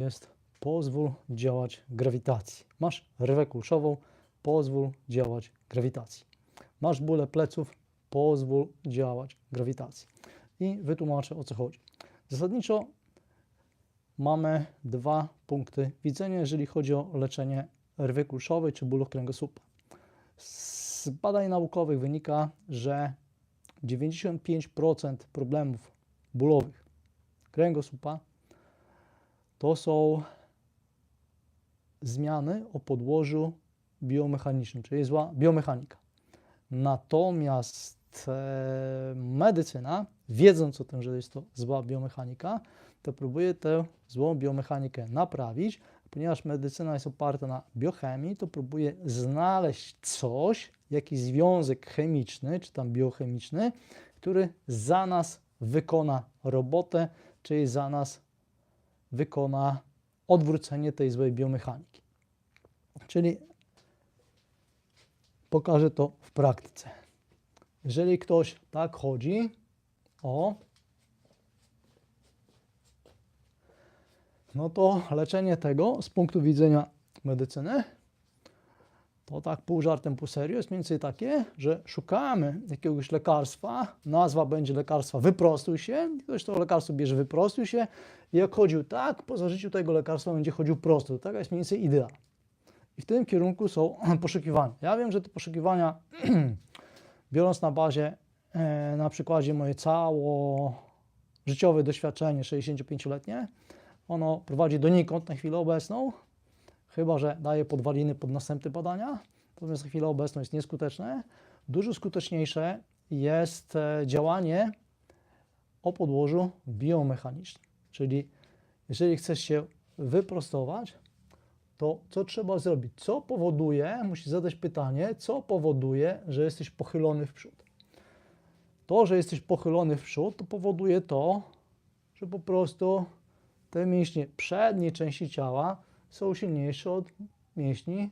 jest pozwól działać grawitacji. Masz rywę kulszową, pozwól działać grawitacji. Masz bóle pleców, pozwól działać grawitacji. I wytłumaczę o co chodzi. Zasadniczo mamy dwa punkty widzenia, jeżeli chodzi o leczenie rwy kulszowej czy bólu kręgosłupa. Z badań naukowych wynika, że 95% problemów bólowych kręgosłupa to są zmiany o podłożu biomechanicznym, czyli zła biomechanika. Natomiast e, medycyna, wiedząc o tym, że jest to zła biomechanika, to próbuje tę złą biomechanikę naprawić. Ponieważ medycyna jest oparta na biochemii, to próbuje znaleźć coś, jakiś związek chemiczny czy tam biochemiczny, który za nas wykona robotę, czyli za nas wykona odwrócenie tej złej biomechaniki. Czyli pokażę to w praktyce. Jeżeli ktoś tak chodzi, o, no to leczenie tego z punktu widzenia medycyny to tak pół żartem, pół serio jest mniej więcej takie, że szukamy jakiegoś lekarstwa, nazwa będzie lekarstwa wyprostuj się, ktoś to lekarstwo bierze wyprostuj się i jak chodził tak, po zażyciu tego lekarstwa będzie chodził prosto. Taka jest mniej więcej idea. I w tym kierunku są poszukiwania. Ja wiem, że te poszukiwania, biorąc na bazie, e, na przykładzie moje cało życiowe doświadczenie 65-letnie, ono prowadzi donikąd na chwilę obecną, chyba że daje podwaliny pod następne badania, natomiast na chwilę obecną jest nieskuteczne. Dużo skuteczniejsze jest e, działanie o podłożu biomechanicznym, czyli jeżeli chcesz się wyprostować, to co trzeba zrobić? Co powoduje, musisz zadać pytanie, co powoduje, że jesteś pochylony w przód? To, że jesteś pochylony w przód, to powoduje to, że po prostu te mięśnie przedniej części ciała są silniejsze od mięśni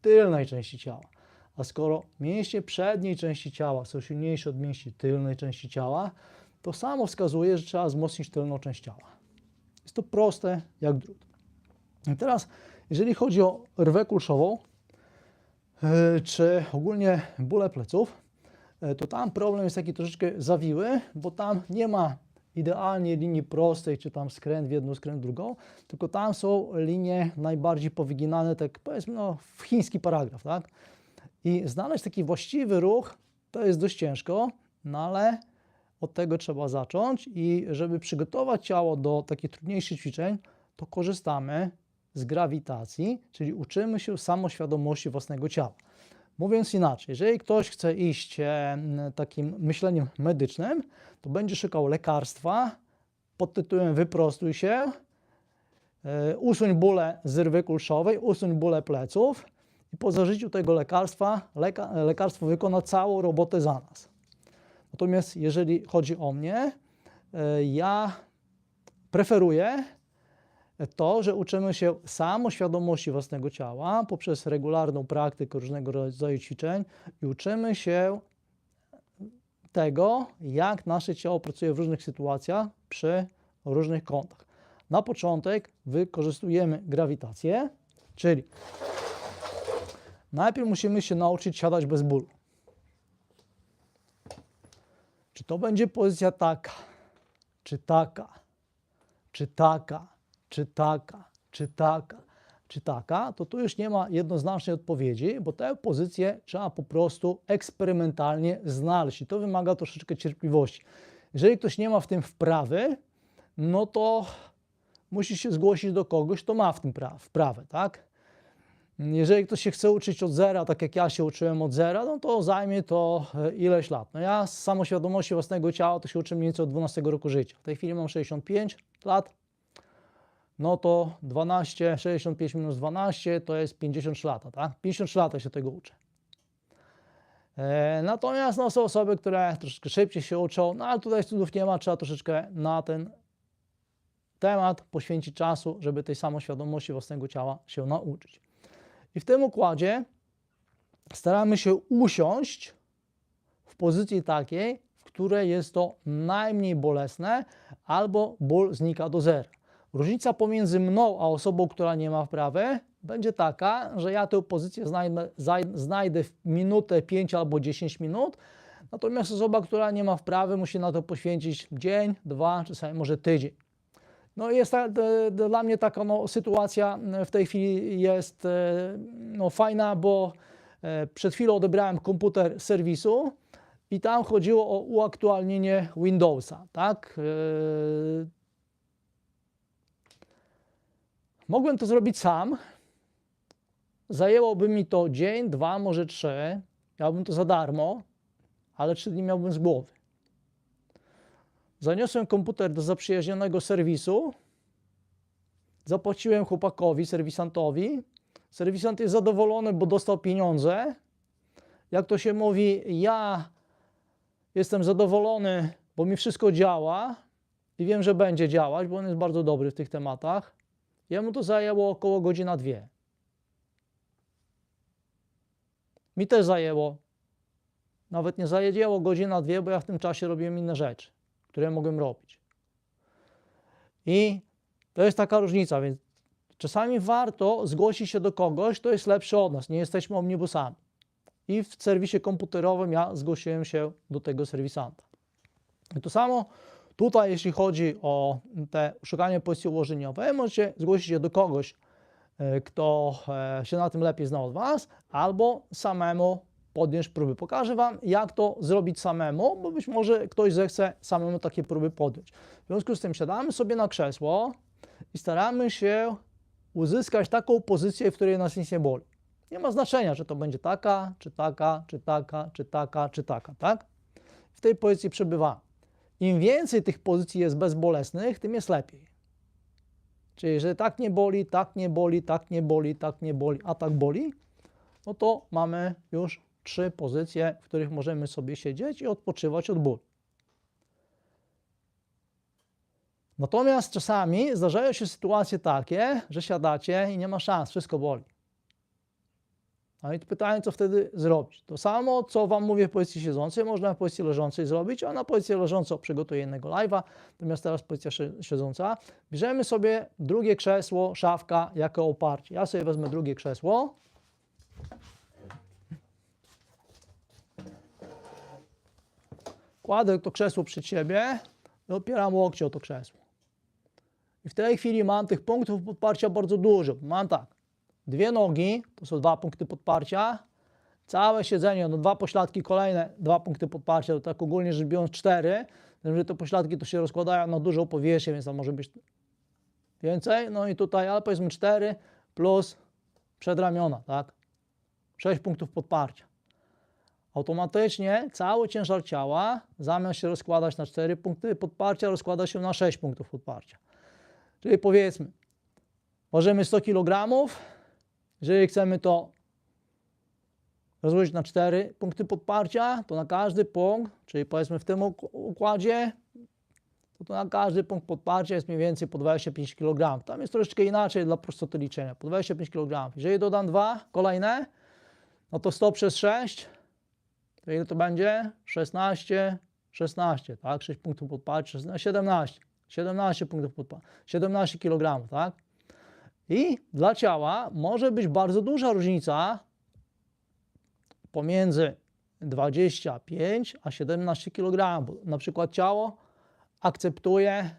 tylnej części ciała. A skoro mięśnie przedniej części ciała są silniejsze od mięśni tylnej części ciała, to samo wskazuje, że trzeba wzmocnić tylną część ciała. Jest to proste jak drut. I teraz, jeżeli chodzi o rwę kulszową, yy, czy ogólnie bóle pleców, yy, to tam problem jest taki troszeczkę zawiły, bo tam nie ma idealnie linii prostej, czy tam skręt w jedną, skręt w drugą, tylko tam są linie najbardziej powyginane, tak powiedzmy, no, w chiński paragraf, tak? I znaleźć taki właściwy ruch to jest dość ciężko, no ale od tego trzeba zacząć i żeby przygotować ciało do takich trudniejszych ćwiczeń, to korzystamy z grawitacji, czyli uczymy się samoświadomości własnego ciała. Mówiąc inaczej, jeżeli ktoś chce iść e, takim myśleniem medycznym, to będzie szukał lekarstwa pod tytułem wyprostuj się, e, usuń bóle z rwy kulszowej, usuń bóle pleców i po zażyciu tego lekarstwa leka, lekarstwo wykona całą robotę za nas. Natomiast jeżeli chodzi o mnie, e, ja preferuję to, że uczymy się samoświadomości własnego ciała poprzez regularną praktykę różnego rodzaju ćwiczeń i uczymy się tego, jak nasze ciało pracuje w różnych sytuacjach przy różnych kątach. Na początek wykorzystujemy grawitację, czyli najpierw musimy się nauczyć siadać bez bólu. Czy to będzie pozycja taka, czy taka, czy taka, czy taka, czy taka, czy taka, to tu już nie ma jednoznacznej odpowiedzi, bo tę pozycję trzeba po prostu eksperymentalnie znaleźć i to wymaga troszeczkę cierpliwości. Jeżeli ktoś nie ma w tym wprawy, no to musi się zgłosić do kogoś, kto ma w tym pra- wprawę, tak? Jeżeli ktoś się chce uczyć od zera, tak jak ja się uczyłem od zera, no to zajmie to e, ileś lat. No ja z samoświadomości własnego ciała to się uczę mniej więcej od 12 roku życia. W tej chwili mam 65 lat, no to 12, 65 minus 12 to jest 53 lata, tak? 53 lata się tego uczę. E, natomiast no, są osoby, które troszeczkę szybciej się uczą, no ale tutaj cudów nie ma, trzeba troszeczkę na ten temat poświęcić czasu, żeby tej samoświadomości własnego ciała się nauczyć. I w tym układzie staramy się usiąść w pozycji takiej, w której jest to najmniej bolesne albo ból znika do zera. Różnica pomiędzy mną a osobą, która nie ma wprawy, będzie taka, że ja tę pozycję znajdę, znajdę w minutę, 5 albo 10 minut, natomiast osoba, która nie ma wprawy, musi na to poświęcić dzień, dwa, czasami może tydzień. No jest ta, dla mnie taka no, sytuacja m, w tej chwili jest e, no, fajna, bo e, przed chwilą odebrałem komputer serwisu i tam chodziło o uaktualnienie Windowsa, tak? E, Mogłem to zrobić sam. Zajęłoby mi to dzień, dwa, może trzy. Miałbym to za darmo, ale trzy dni miałbym z głowy. Zaniosłem komputer do zaprzyjaźnionego serwisu. Zapłaciłem chłopakowi, serwisantowi. Serwisant jest zadowolony, bo dostał pieniądze. Jak to się mówi, ja jestem zadowolony, bo mi wszystko działa i wiem, że będzie działać, bo on jest bardzo dobry w tych tematach. Jemu to zajęło około godzina dwie. Mi też zajęło. Nawet nie zajęło godzina dwie, bo ja w tym czasie robiłem inne rzeczy, które mogłem robić. I to jest taka różnica, więc czasami warto zgłosić się do kogoś, kto jest lepszy od nas. Nie jesteśmy omnibusami. I w serwisie komputerowym ja zgłosiłem się do tego serwisanta. I to samo Tutaj, jeśli chodzi o te szukanie pozycji ułożeniowej, możecie zgłosić się do kogoś, e, kto e, się na tym lepiej zna od Was, albo samemu podjąć próby. Pokażę Wam, jak to zrobić samemu, bo być może ktoś zechce samemu takie próby podjąć. W związku z tym siadamy sobie na krzesło i staramy się uzyskać taką pozycję, w której nas nic nie boli. Nie ma znaczenia, czy to będzie taka, czy taka, czy taka, czy taka, czy taka, tak? W tej pozycji przebywamy. Im więcej tych pozycji jest bezbolesnych, tym jest lepiej. Czyli, że tak nie boli, tak nie boli, tak nie boli, tak nie boli, a tak boli, no to mamy już trzy pozycje, w których możemy sobie siedzieć i odpoczywać od bólu. Natomiast czasami zdarzają się sytuacje takie, że siadacie i nie ma szans, wszystko boli. No i pytanie, co wtedy zrobić? To samo, co Wam mówię w pozycji siedzącej, można w pozycji leżącej zrobić, a na pozycję leżącą przygotuję innego live'a, natomiast teraz pozycja si- siedząca. Bierzemy sobie drugie krzesło, szafka jako oparcie. Ja sobie wezmę drugie krzesło. Kładę to krzesło przed siebie i opieram łokcie o to krzesło. I w tej chwili mam tych punktów podparcia bardzo dużo. Mam tak, dwie nogi, to są dwa punkty podparcia, całe siedzenie, no dwa pośladki kolejne, dwa punkty podparcia, to tak ogólnie rzecz biorąc cztery, że te pośladki to się rozkładają na dużą powierzchnię, więc tam może być więcej, no i tutaj, ale powiedzmy cztery plus przedramiona, tak? Sześć punktów podparcia. Automatycznie cały ciężar ciała, zamiast się rozkładać na cztery punkty podparcia, rozkłada się na sześć punktów podparcia. Czyli powiedzmy, ważymy 100 kg, jeżeli chcemy to rozłożyć na 4 punkty podparcia, to na każdy punkt, czyli powiedzmy w tym uk- układzie, to, to na każdy punkt podparcia jest mniej więcej po 25 kg. Tam jest troszeczkę inaczej dla prostoty liczenia, po 25 kg. Jeżeli dodam dwa kolejne, no to 100 przez 6, to ile to będzie? 16, 16, tak? 6 punktów podparcia, 16, 17. 17 punktów podparcia, 17 kg, tak? I dla ciała może być bardzo duża różnica pomiędzy 25 a 17 kg. Na przykład ciało akceptuje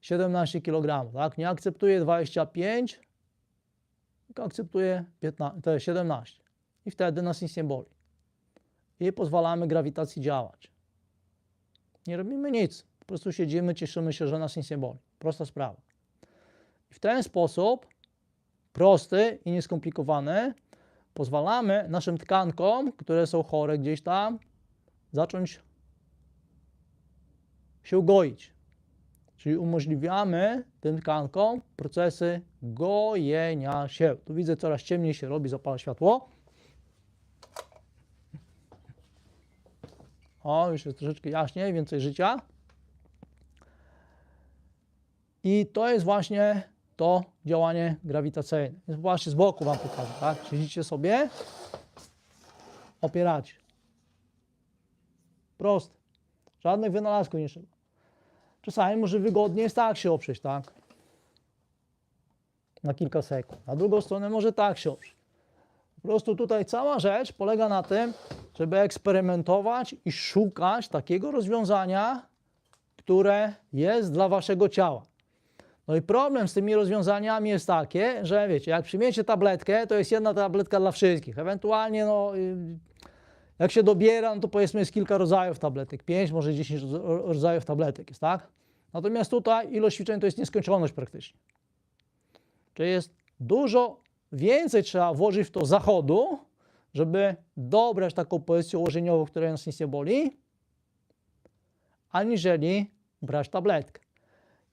17 kg, tak? Nie akceptuje 25, tylko akceptuje 15, to jest 17. I wtedy nas nic nie boli. I pozwalamy grawitacji działać. Nie robimy nic. Po prostu siedzimy, cieszymy się, że nas nic nie boli. Prosta sprawa. I w ten sposób, prosty i nieskomplikowany, pozwalamy naszym tkankom, które są chore gdzieś tam, zacząć się goić. Czyli umożliwiamy tym tkankom procesy gojenia się. Tu widzę, coraz ciemniej się robi, zapala światło. O, już jest troszeczkę jaśniej, więcej życia. I to jest właśnie to działanie grawitacyjne. Więc właśnie z boku Wam pokażę, tak? Siedzicie sobie, opieracie. Proste. Żadnych wynalazków nie trzeba. czasami może wygodnie jest tak się oprzeć, tak? Na kilka sekund. Na drugą stronę może tak się oprzeć. Po prostu tutaj cała rzecz polega na tym, żeby eksperymentować i szukać takiego rozwiązania, które jest dla waszego ciała. No i problem z tymi rozwiązaniami jest takie, że wiecie, jak przyjmiecie tabletkę, to jest jedna tabletka dla wszystkich. Ewentualnie, no, y, jak się dobiera, no to powiedzmy jest kilka rodzajów tabletek, 5, może 10 ro- rodzajów tabletek jest, tak? Natomiast tutaj ilość ćwiczeń to jest nieskończoność praktycznie. Czyli jest dużo więcej trzeba włożyć w to zachodu, żeby dobrać taką pozycję ułożeniową, w której nas nic nie boli, aniżeli brać tabletkę.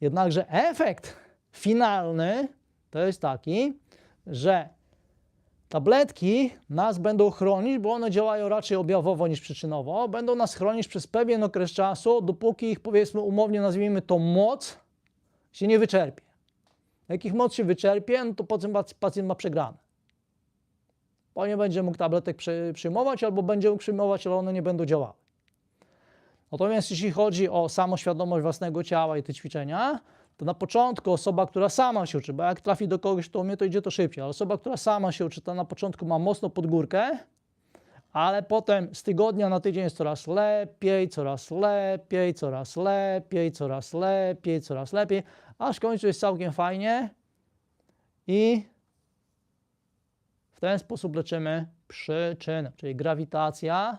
Jednakże efekt finalny to jest taki, że tabletki nas będą chronić, bo one działają raczej objawowo niż przyczynowo. Będą nas chronić przez pewien okres czasu, dopóki ich powiedzmy umownie nazwijmy to moc się nie wyczerpie. Jak ich moc się wyczerpie, no to potem pac- pacjent ma przegrane. Bo nie będzie mógł tabletek przy, przyjmować, albo będzie mógł przyjmować, ale one nie będą działały. Natomiast jeśli chodzi o samoświadomość własnego ciała i te ćwiczenia, to na początku osoba, która sama się uczy, bo jak trafi do kogoś, kto umie, to idzie to szybciej, ale osoba, która sama się uczy, to na początku ma mocno pod górkę, ale potem z tygodnia na tydzień jest coraz lepiej, coraz lepiej, coraz lepiej, coraz lepiej, coraz lepiej, aż w końcu jest całkiem fajnie i w ten sposób leczymy przyczynę, czyli grawitacja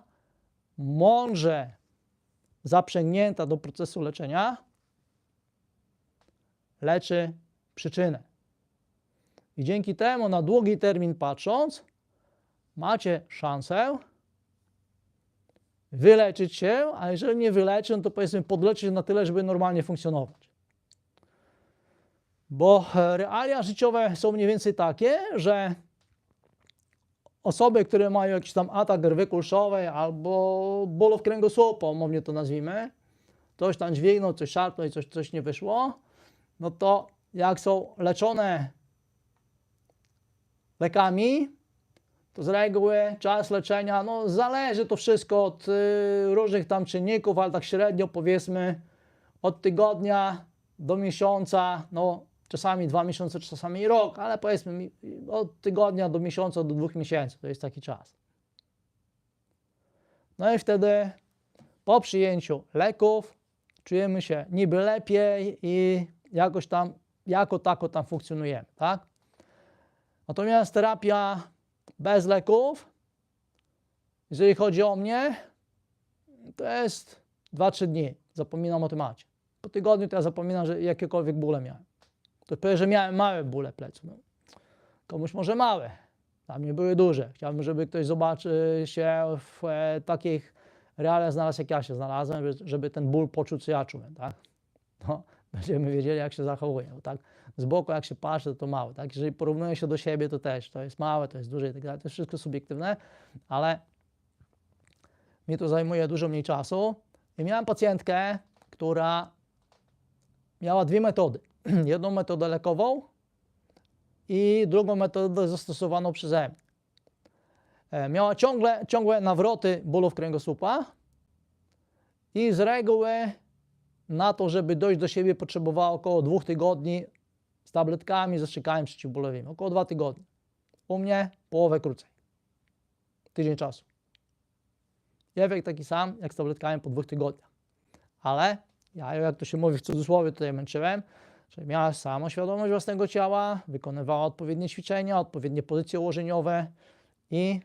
mądrze zaprzęgnięta do procesu leczenia leczy przyczynę. I dzięki temu na długi termin patrząc, macie szansę wyleczyć się, a jeżeli nie wyleczy, no to powiedzmy podleczyć na tyle, żeby normalnie funkcjonować. Bo realia życiowe są mniej więcej takie, że osoby, które mają jakiś tam atak rwy kulszowej albo bólów kręgosłupa, umownie to nazwijmy, coś tam dźwignął, coś szarpnął i coś, coś nie wyszło, no to jak są leczone lekami, to z reguły czas leczenia, no zależy to wszystko od y, różnych tam czynników, ale tak średnio powiedzmy od tygodnia do miesiąca, no czasami dwa miesiące, czasami rok, ale powiedzmy od tygodnia do miesiąca, do dwóch miesięcy, to jest taki czas. No i wtedy po przyjęciu leków czujemy się niby lepiej i jakoś tam, jako tako tam funkcjonujemy, tak? Natomiast terapia bez leków, jeżeli chodzi o mnie, to jest 2-3 dni. Zapominam o temacie. Po tygodniu to ja zapominam, że jakiekolwiek bóle miałem. To powiem, że miałem małe bóle pleców. No. Komuś może małe, dla mnie były duże. Chciałbym, żeby ktoś zobaczył się w e, takich realiach znalazł, jak ja się znalazłem, żeby- ten ból poczuł, co ja czułem, tak? No, będziemy wiedzieli, jak się zachowuje, bo tak? Z boku, jak się patrzy, to, to małe, tak? Jeżeli porównuje się do siebie, to też, to jest małe, to jest duże i tak dalej. To jest wszystko subiektywne, ale mi to zajmuje dużo mniej czasu. I miałem pacjentkę, która miała dwie metody. Jedną metodę lekową i drugą metodę zastosowaną przeze mnie. E, Miała ciągle, ciągłe nawroty bólów kręgosłupa i z reguły na to, żeby dojść do siebie potrzebowała około dwóch tygodni z tabletkami, ze strzykami przeciwbólowymi. Około dwa tygodnie. U mnie połowę krócej. Tydzień czasu. Efekt taki sam jak z tabletkami po dwóch tygodniach. Ale ja jak to się mówi w cudzysłowie, tutaj męczyłem, że miała samoświadomość własnego ciała, wykonywała odpowiednie ćwiczenia, odpowiednie pozycje ułożeniowe i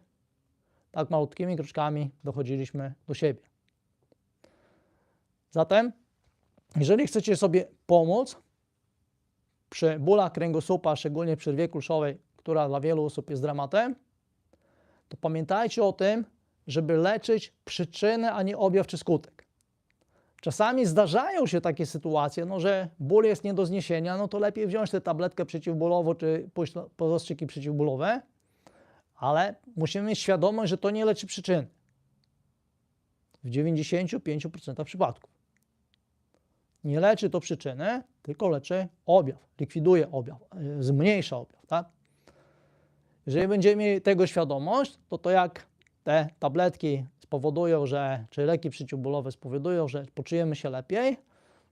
tak malutkimi kroczkami dochodziliśmy do siebie. Zatem, jeżeli chcecie sobie pomóc przy bólach kręgosłupa, szczególnie przy rwie kulszowej, która dla wielu osób jest dramatem, to pamiętajcie o tym, żeby leczyć przyczynę, a nie objaw czy skutek. Czasami zdarzają się takie sytuacje, no, że ból jest nie do zniesienia, no to lepiej wziąć tę tabletkę przeciwbólową czy zastrzyki przeciwbólowe, ale musimy mieć świadomość, że to nie leczy przyczyny. W 95% przypadków. Nie leczy to przyczyny, tylko leczy objaw, likwiduje objaw, y, zmniejsza objaw. Tak? Jeżeli będziemy mieli tego świadomość, to to jak te tabletki spowodują, że, czy leki przeciwbólowe spowodują, że poczujemy się lepiej,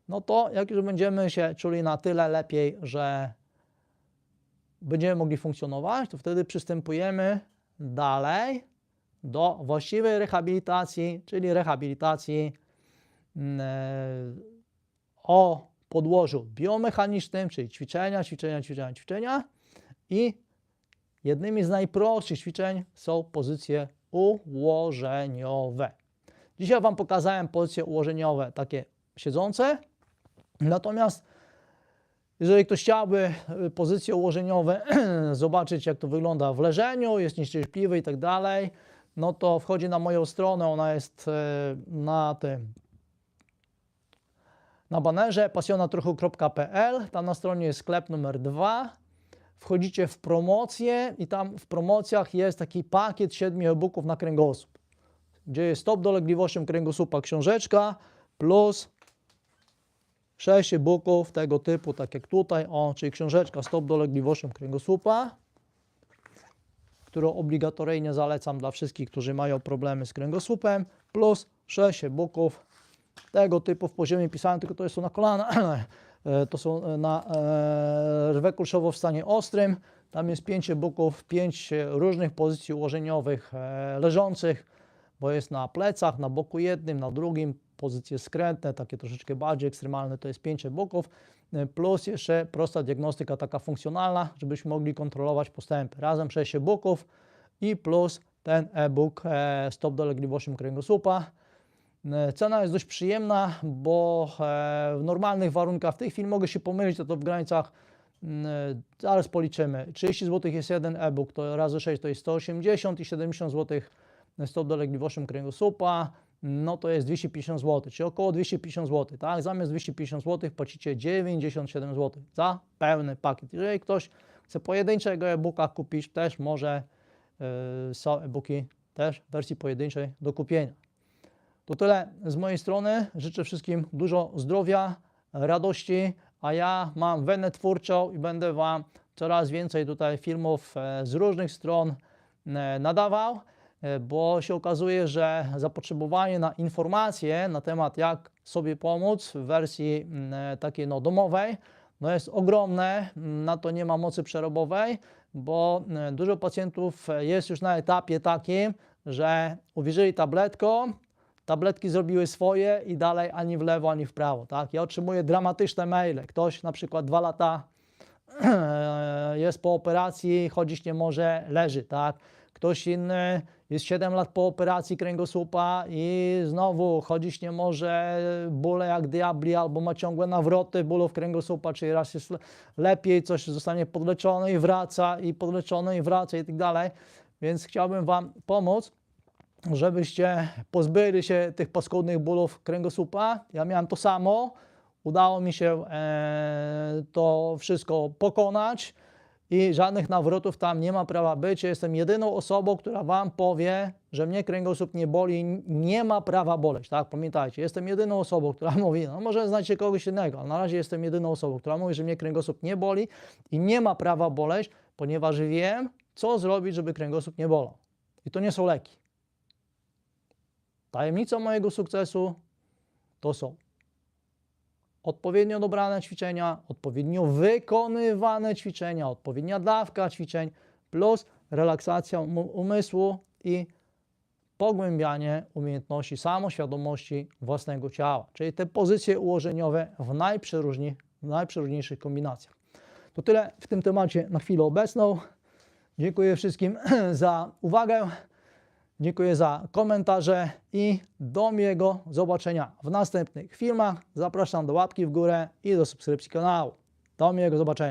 no to jak już będziemy się czuli na tyle lepiej, że będziemy mogli funkcjonować, to wtedy przystępujemy dalej do właściwej rehabilitacji, czyli rehabilitacji mm, e, o podłożu biomechanicznym, czyli ćwiczenia, ćwiczenia, ćwiczenia, ćwiczenia i jednymi z najprostszych ćwiczeń są pozycje ułożeniowe. Dzisiaj Wam pokazałem pozycje ułożeniowe takie siedzące, natomiast jeżeli ktoś chciałby y, pozycje ułożeniowe zobaczyć, jak to wygląda w leżeniu, jest nieszczęśliwy i tak dalej, no to wchodzi na moją stronę, ona jest e, na tym na banerze pasjonatruchu.pl, tam na stronie jest sklep numer 2. Wchodzicie w promocję i tam w promocjach jest taki pakiet 7 e-booków na kręgosłup, gdzie jest stop dolegliwością kręgosłupa książeczka plus 6 e-booków tego typu, tak jak tutaj, o, czyli książeczka stop dolegliwością kręgosłupa, którą obligatoryjnie zalecam dla wszystkich, którzy mają problemy z kręgosłupem, plus 6 e-booków tego typu w poziomie pisania, tylko to jest na kolana, to są na e, rwę kulszowo w stanie ostrym. Tam jest 5 e-booków, 5 różnych pozycji ułożeniowych e, leżących, bo jest na plecach, na boku jednym, na drugim, pozycje skrętne, takie troszeczkę bardziej ekstremalne, to jest 5 e-booków, e, plus jeszcze prosta diagnostyka taka funkcjonalna, żebyśmy mogli kontrolować postępy. Razem 6 e-booków i plus ten e-book e, Stop dolegliwością kręgosłupa. E, Cena jest dość przyjemna, bo e, w normalnych warunkach, w tej chwili mogę się pomylić, to, to w granicach, mm, e, zaraz policzymy, 30 zł jest jeden e-book, to razy 6 to jest 180 i 70 zł stop dolegliwością kręgosłupa, no to jest 250 zł, czyli około 250 zł, tak? Zamiast 250 zł płacicie 97 zł za pełny pakiet. Jeżeli ktoś chce pojedynczego e-booka kupić, też może, yy, są e-booki też w wersji pojedynczej do kupienia. To tyle z mojej strony. Życzę wszystkim dużo zdrowia, radości, a ja mam wenę twórczą i będę Wam coraz więcej tutaj filmów e, z różnych stron e, nadawał, e, bo się okazuje, że zapotrzebowanie na informacje na temat jak sobie pomóc w wersji mm, takiej no, domowej no jest ogromne, na to nie ma mocy przerobowej, bo dużo pacjentów jest już na etapie takim, że uwierzyli tabletką, tabletki zrobiły swoje i dalej ani w lewo, ani w prawo. Tak? Ja otrzymuję dramatyczne maile. Ktoś na przykład dwa lata jest po operacji, chodzić nie może, leży. Tak? Ktoś inny jest 7 lat po operacji kręgosłupa i znowu chodzić nie może, bóle jak diabli, albo ma ciągłe nawroty bólów kręgosłupa, czyli raz jest lepiej, coś zostanie podleczone i wraca, i podleczone i wraca i tak dalej. Więc chciałbym Wam pomóc żebyście pozbyli się tych paskudnych bólów kręgosłupa. Ja miałem to samo. Udało mi się e, to wszystko pokonać i żadnych nawrotów tam nie ma prawa być. Jestem jedyną osobą, która Wam powie, że mnie kręgosłup nie boli, nie ma prawa boleć. Tak? Pamiętajcie, jestem jedyną osobą, która mówi, no może znacie kogoś innego, ale na razie jestem jedyną osobą, która mówi, że mnie kręgosłup nie boli i nie ma prawa boleć, ponieważ wiem, co zrobić, żeby kręgosłup nie bolał. I to nie są leki. Tajemnicą mojego sukcesu to są odpowiednio dobrane ćwiczenia, odpowiednio wykonywane ćwiczenia, odpowiednia dawka ćwiczeń, plus relaksacja umysłu i pogłębianie umiejętności samoświadomości własnego ciała, czyli te pozycje ułożeniowe w, najprzeróżni, w najprzeróżniejszych kombinacjach. To tyle w tym temacie na chwilę obecną. Dziękuję wszystkim za uwagę. Dziękuję za komentarze i do miłego zobaczenia w następnych filmach. Zapraszam do łapki w górę i do subskrypcji kanału. Do miłego zobaczenia.